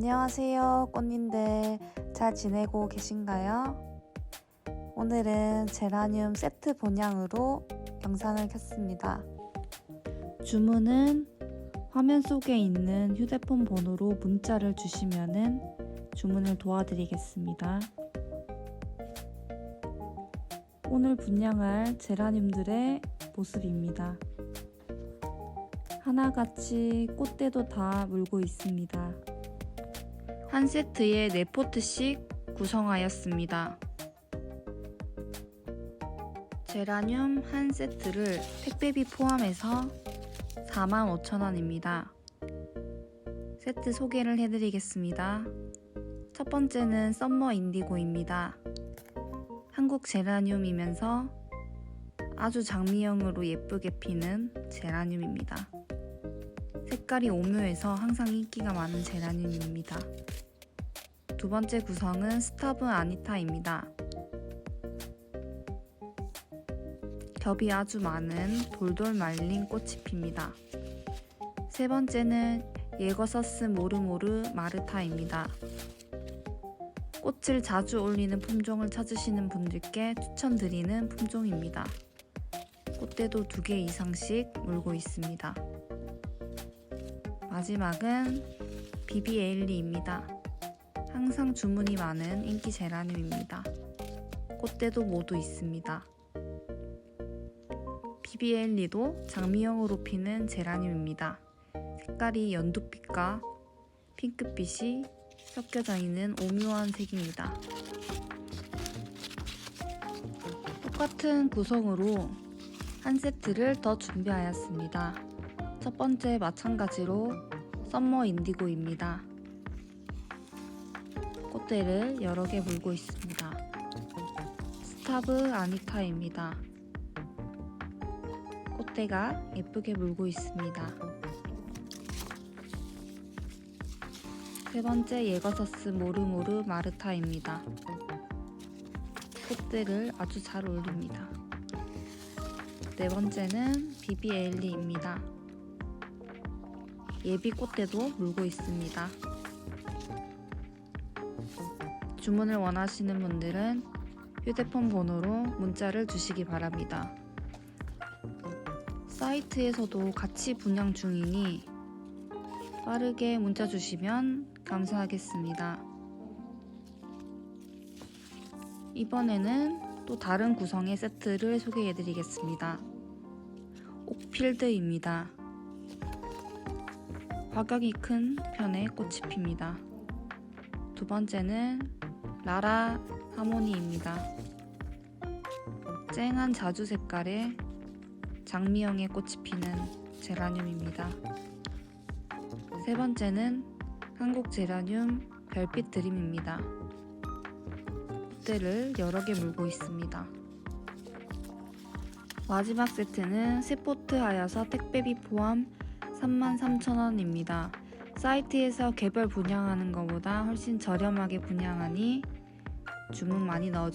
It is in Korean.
안녕하세요, 꽃님들. 잘 지내고 계신가요? 오늘은 제라늄 세트 본향으로 영상을 켰습니다. 주문은 화면 속에 있는 휴대폰 번호로 문자를 주시면은 주문을 도와드리겠습니다. 오늘 분양할 제라늄들의 모습입니다. 하나같이 꽃대도 다 물고 있습니다. 한 세트에 4포트씩 구성하였습니다. 제라늄 한 세트를 택배비 포함해서 45,000원입니다. 세트 소개를 해드리겠습니다. 첫 번째는 썸머 인디고입니다. 한국 제라늄이면서 아주 장미형으로 예쁘게 피는 제라늄입니다. 색깔이 오묘해서 항상 인기가 많은 제라늄입니다. 두 번째 구성은 스타브 아니타입니다. 겹이 아주 많은 돌돌 말린 꽃이 핍니다. 세 번째는 예거서스 모르모르 마르타입니다. 꽃을 자주 올리는 품종을 찾으시는 분들께 추천드리는 품종입니다. 꽃대도 두 개 이상씩 물고 있습니다. 마지막은 비비에일리입니다. 항상 주문이 많은 인기 제라늄입니다. 꽃대도 모두 있습니다. 비비에일리도 장미형으로 피는 제라늄입니다. 색깔이 연두빛과 핑크빛이 섞여져 있는 오묘한 색입니다. 똑같은 구성으로 한 세트를 더 준비하였습니다. 첫 번째 마찬가지로 썸머 인디고입니다. 꽃대를 여러 개 물고 있습니다. 스타브 아니타입니다. 꽃대가 예쁘게 물고 있습니다. 세 번째 예거서스 모르모르 마르타입니다. 꽃대를 아주 잘 올립니다. 네 번째는 비비에일리입니다. 예비 꽃대도 물고 있습니다. 주문을 원하시는 분들은 휴대폰 번호로 문자를 주시기 바랍니다. 사이트에서도 같이 분양 중이니 빠르게 문자 주시면 감사하겠습니다. 이번에는 또 다른 구성의 세트를 소개해 드리겠습니다. 옥필드입니다. 화격이 큰 편의 꽃이 핍니다. 두 번째는 라라 하모니입니다. 쨍한 자주 색깔의 장미형의 꽃이 피는 제라늄입니다. 세 번째는 한국 제라늄 별빛 드림입니다. 꽃대를 여러 개 물고 있습니다. 마지막 세트는 세포트 하여서 택배비 포함 33,000원입니다. 사이트에서 개별 분양하는 것보다 훨씬 저렴하게 분양하니 주문 많이 넣어주세요.